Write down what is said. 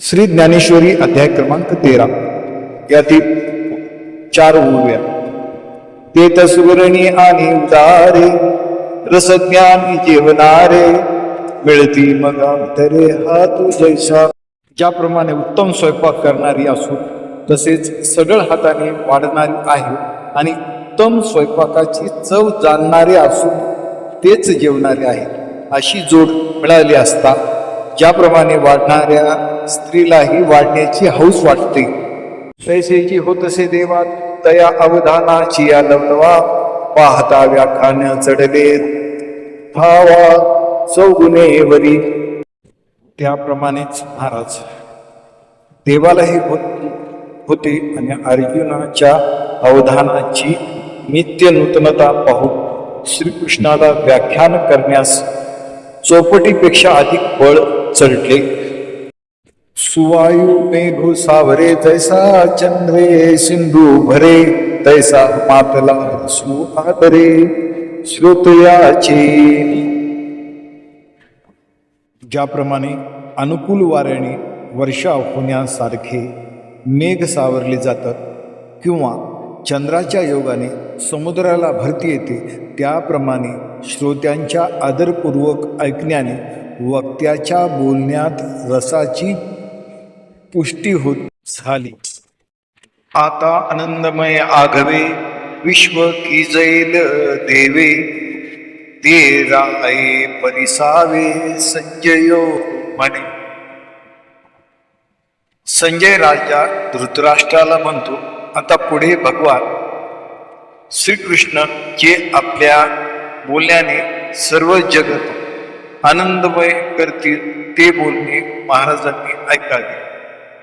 श्री ज्ञानेश्वरी अध्याय क्रमांक तेरा. यातील चार ओव्या. ते तसुरणी आणि उदारे रसज्ञान जेवणारे मिळती मग अंतरे हा तू जैसा. ज्याप्रमाणे उत्तम स्वयंपाक करणारी असून तसेच सगळ हाताने वाढणारी आहे आणि उत्तम स्वयंपाकाची चव जाणणारे असून तेच जेवणारे आहे. अशी जोड मिळाली असता ज्याप्रमाणे वाढणाऱ्या स्त्रीलाही वाढण्याची हौस वाटते. तैसेची होत असे देवा तया अवधानाची या लवलवा पाहता व्याख्यान चढले भावा चौगुणेवरी त्याप्रमाणेच महाराज देवालाही होत होते आणि अर्जुनाच्या अवधानाची नित्य नूतनता पाहून श्रीकृष्णाला व्याख्यान करण्यास चौपटीपेक्षा अधिक बळ चढले. सुवायू मेघू सावरे तैसा चंद्रे सिंधू भरे तैसा मातला सु आदरे श्रोतयाचे. ज्याप्रमाणे अनुकूल वाऱ्याने वर्षा होण्यासारखे मेघ सावरले जातात किंवा चंद्राच्या योगाने समुद्राला भरती येते. त्याप्रमाणे श्रोत्यांच्या आदरपूर्वक ऐकण्याने वक्त्याच्या बोलण्यात रसाची पुष्टी होत झाली. आता आनंदमय आघवे विश्व की जैल देवे ते राय परिसावे संजयो म्हणे संजय राजा धृतराष्ट्राला म्हणतो आता पुढे भगवान श्रीकृष्ण जे आपल्या बोलण्याने सर्व जगत आनंदमय करतील ते बोलणे महाराजांनी ऐकावे.